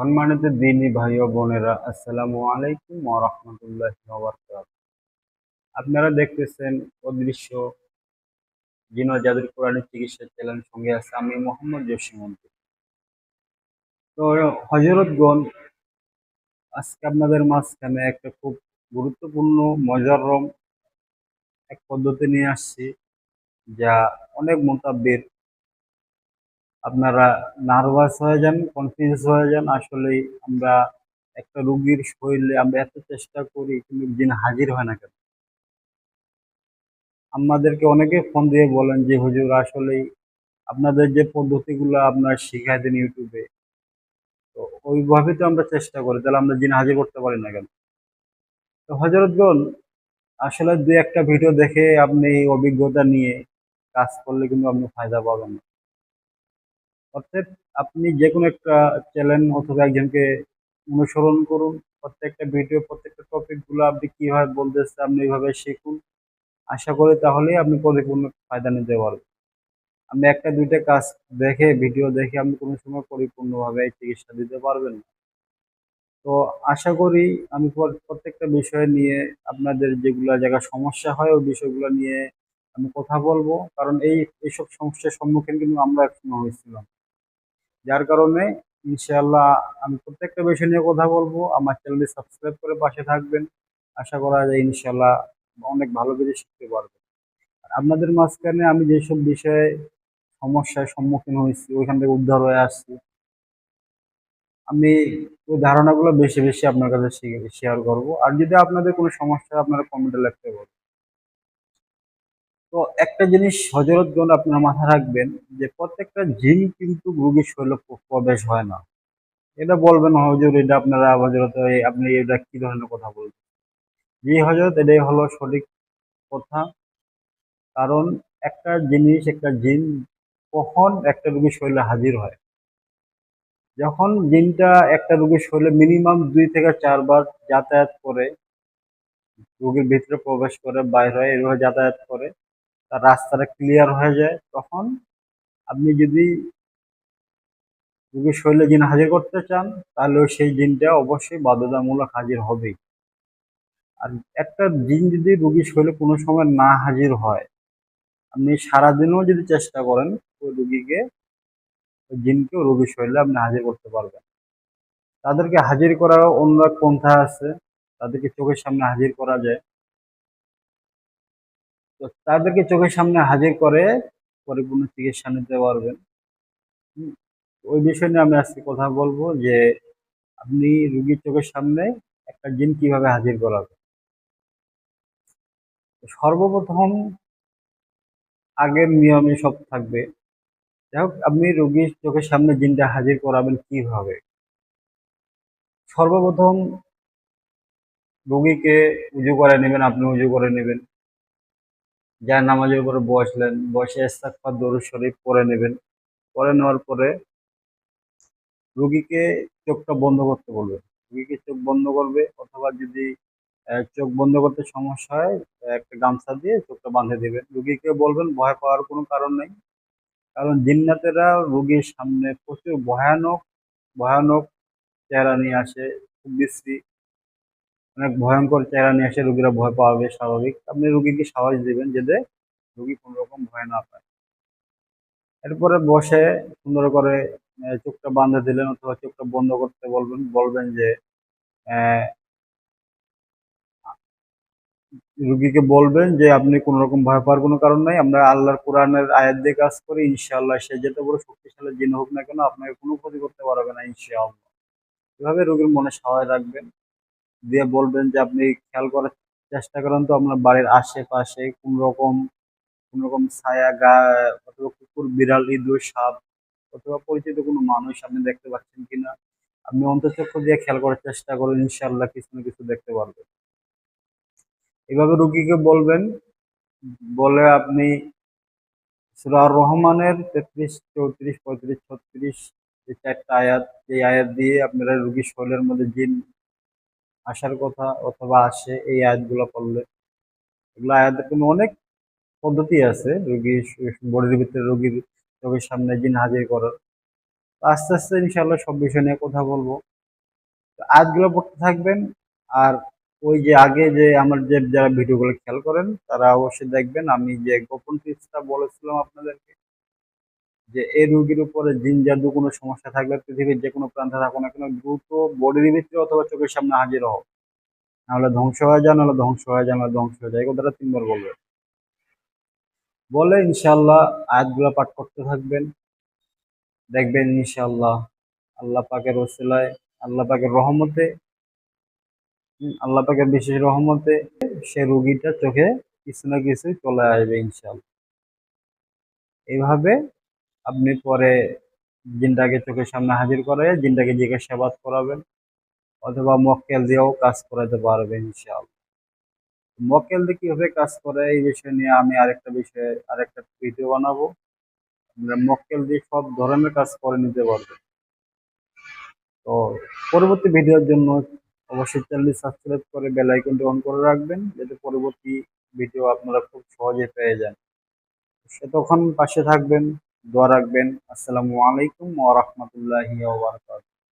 সম্মানিত দিনী ভাই ও বোনেরা, আসসালামু আলাইকুম ওয়া রাহমাতুল্লাহি আপনারা দেখতেছেন অদৃশ্য জিন ও জাদুর কোরআনের চিকিৎসা চ্যানেল, সঙ্গে আছে আমি মোহাম্মদ জসিমউদ্দিন তো হজরতগণ আজকে আপনাদের মাঝখানে একটা খুব গুরুত্বপূর্ণ মজাররম এক পদ্ধতি নিয়ে আসছি, যা অনেক মোতাব্বির আপনারা নার্ভাস হয়ে যান কনফিউজ হয়ে যান। আসলে আমরা একটা রুগীর শরীরে আমরা এত চেষ্টা করি, কিন্তু দিন হাজির হয় না কেন? আমাদেরকে অনেকে ফোন দিয়ে বলেন যে, হুজুর, আসলেই আপনাদের যে পদ্ধতিগুলো আপনার শিখাই দেন ইউটিউবে তো ওইভাবে তো আমরা চেষ্টা করি, তাহলে আমরা দিন হাজির করতে পারি না কেন? তো হজরতগণ আসলে দু একটা ভিডিও দেখে আপনি অভিজ্ঞতা নিয়ে কাজ করলে কিন্তু আপনি ফায়দা পাবেন না। অর্থাৎ আপনি যে কোনো একটা চ্যানেল অথবা একজনকে অনুসরণ করুন, প্রত্যেকটা ভিডিও প্রত্যেকটা টপিকগুলো আপনি কীভাবে বলতেছে আপনি এইভাবে শিখুন। আশা করি তাহলেই আপনি পরিপূর্ণ ফায়দা নিতে পারবেন। আপনি একটা, দুইটা কাজ দেখে ভিডিও দেখে আপনি কোনো সময় পরিপূর্ণভাবে এই চিকিৎসা দিতে পারবেন না। তো আশা করি আমি প্রত্যেকটা বিষয় নিয়ে আপনাদের যেগুলো জায়গায় সমস্যা হয়, ওই বিষয়গুলো নিয়ে আমি কথা বলব। কারণ এই, এইসব সমস্যার সম্মুখীন কিন্তু আমরা একসময় হয়েছিলাম। যার কারণে ইনশাআল্লাহ আমি প্রত্যেকটা বিষয় নিয়ে কথা বলব। আমার চ্যানেলটি সাবস্ক্রাইব করে পাশে থাকবেন। আশা করা যায় ইনশাআল্লাহ অনেক ভালো কিছু শিখতে পারবেন আপনাদের মাঝখানে আমি যেসব বিষয়ে সমস্যার সম্মুখীন হয়েছি, ওইখান থেকে উদ্ধার হয়ে আসছি, আমি ওই ধারণাগুলো বেশি বেশি আপনার কাছে শেয়ার করব। আর যদি আপনাদের কোনো সমস্যা আপনারা কমেন্টে লিখতে পারবেন। তো একটা জিনিস হজরতগণ আপনারা মাথায় রাখবেন যে প্রত্যেকটা জিন কিন্তু রোগীর প- প্রবেশ হয় না। এটা বলবেন হজর, এটা আপনারা হজরত আপনি এটা কি ধরনের কথা বলছেন? জি হজরত, এটাই হলো সঠিক কথা। কারণ একটা জিনিস, একটা জিন কখন একটা রোগীর শরীরে হাজির হয়? যখন জিনটা একটা রোগীর শরীরে মিনিমাম দুই থেকে চারবার যাতায়াত করে, রোগীর ভিতরে প্রবেশ করে, বাইরে হয়, এভাবে যাতায়াত করে তার রাস্তাটা ক্লিয়ার হয়ে যায়, তখন আপনি যদি রোগীর শরীরে জিন হাজির করতে চান, তাহলে সেই জিনটা অবশ্যই বাধ্যতামূলক হাজির হবেই। আর একটা জিন যদি রোগীর শরীরে কোনো সময় না হাজির হয়, আপনি সারাদিনও যদি চেষ্টা করেন, ওই রুগীকে, ওই জিনকে, ওই রোগীর শরীরে আপনি হাজির করতে পারবেন। তাদেরকে হাজির করার অন্য এক পন্থা আছে, তাদেরকে চোখের সামনে হাজির করা যায়। তো তাদেরকে চোখের সামনে হাজির করে পরিপূর্ণ চিকিৎসা নিতে পারবেন। ওই বিষয় নিয়ে আমি আজকে কথা বলব যে আপনি রুগীর চোখের সামনে একটা জিন কীভাবে হাজির করাবেন। সর্বপ্রথম আগের নিয়মে সব থাকবে। যাই হোক, আপনি রুগীর চোখের সামনে জিনটা হাজির করাবেন কীভাবে? সর্বপ্রথম রুগীকে উজু করে নেবেন, আপনি উজু করে নেবেন। যা নামাজের উপরে বসলেন বসে ইস্তাগফার দরুদ শরীফ পড়ে নেবেন পরে নেওয়ার পরে রুগীকে চোখটা বন্ধ করতে বলবেন। রুগীকে চোখ বন্ধ করবে অথবা যদি চোখ বন্ধ করতে সমস্যা হয় একটা গামছা দিয়ে চোখটা বাঁধে দেবেন। রুগীকে বলবেন, ভয় পাওয়ার কোনো কারণ নেই। কারণ জিন্নাতেরা রুগীর সামনে প্রচুর ভয়ানক ভয়ানক চেহারা নিয়ে আসে, খুব বিশ্রী। অনেক ভয়ঙ্কর চেহারা নিয়ে আসে রুগীরা ভয় পাবে, স্বাভাবিক। আপনি রুগীকে সাহস দিবেন যাতে রুগী কোনো রকম ভয় না পায়। এরপরে বসে সুন্দর করে চোখটা বাঁধে দিলেন অথবা চোখটা বন্ধ করতে বলবেন বলবেন যে রুগীকে বলবেন যে, আপনি কোনো রকম ভয় পাওয়ার কোনো কারণ নাই। আমরা আল্লাহর কোরআনের আয়াত দিয়ে কাজ করি, ইনশাআল্লাহ সে যত বড় শক্তিশালী জিন হোক না কেন, আপনাকে কোনো ক্ষতি করতে পারবে না, ইনশাআল্লাহ। এভাবে রোগীর মনে সহায় রাখবেন। দিয়ে বলবেন যে আপনি খেয়াল করার চেষ্টা করেন তো আপনার বাড়ির আশেপাশে কোন রকম কোন রকম ছায়া, গা, অথবা কুকুর, বিড়াল, ইঁদুর, সাপ, অথবা পরিচিত কোনো মানুষ আপনি দেখতে পাচ্ছেন কিনা, আপনি অন্তঃচক্ষু দিয়ে খেয়াল করার চেষ্টা করুন ইনশাল্লাহ কিছু না কিছু দেখতে পারবেন। এভাবে রুগীকে বলবেন, বলে আপনি সূরা আর রহমানের তেত্রিশ, চৌত্রিশ, পঁয়ত্রিশ, ছত্রিশ এই চারটা আয়াত, এই আয়াত দিয়ে আপনারা রুগীর শরীরের মধ্যে জিন আসার কথা অথবা আসে এই আয়াতগুলো পড়লে। এগুলো আয়াতের কোনো অনেক পদ্ধতি আছে রুগীর বডির ভিতরে রুগীর চোখের সামনে জিন হাজির করার। আস্তে আস্তে ইনশাআল্লাহ সব বিষয় নিয়ে কথা বলব। আয়াতগুলো পড়তে থাকবেন আর ওই যে আগে যে আমার যে যারা ভিডিওগুলো খেয়াল করেন, তারা অবশ্যই দেখবেন আমি যে গোপন টিপসটা বলেছিলাম আপনাদেরকে যে এই রোগীর উপরে জিন জাদু কোনো সমস্যা থাকলে পৃথিবীর যে কোনো প্রান্তে থাকো না কেন, দ্রুত বডির ভিতরে অথবা চোখের সামনে হাজির হও। নাহলে ধ্বংস হয়ে যায় নাহলে ধ্বংস হয়ে যায় নাহলে ধ্বংস হয়ে যায় এই কথাটা তিনবার বলবে। বলে ইনশাল্লাহ আয়াতগুলো পাঠ করতে থাকবেন। দেখবেন ইনশাল্লাহ আল্লাহ পাকের ওসিলায়, আল্লাহ পাকের রহমতে আল্লাহ পাকের বিশেষ রহমতে সে রুগীটা চোখে কিছু না কিছু চলে আসবে ইনশাল্লাহ এইভাবে আপনি পরে জিনটাকে চোখের সামনে হাজির করে, জিনটাকে জিজ্ঞাসাবাদ করাবেন, অথবা মক্কেল দিয়েও কাজ করাতে পারবেন ইনশাআল্লাহ। মক্কেল দিয়ে কীভাবে কাজ করে, এই বিষয় নিয়ে আমি আরেকটা বিষয়ে, আরেকটা ভিডিও বানাবো। আপনারা মক্কেল দিয়ে সব ধরনের কাজ করে নিতে পারবেন তো পরবর্তী ভিডিওর জন্য অবশ্যই চ্যানেলটি সাবস্ক্রাইব করে বেল আইকনটি অন করে রাখবেন, যাতে পরবর্তী ভিডিও আপনারা খুব সহজে পেয়ে যান। সে তখন পাশে থাকবেন। দোয়া রাখবেন। আসসালামু আলাইকুম ওয়া রাহমাতুল্লাহি ওয়া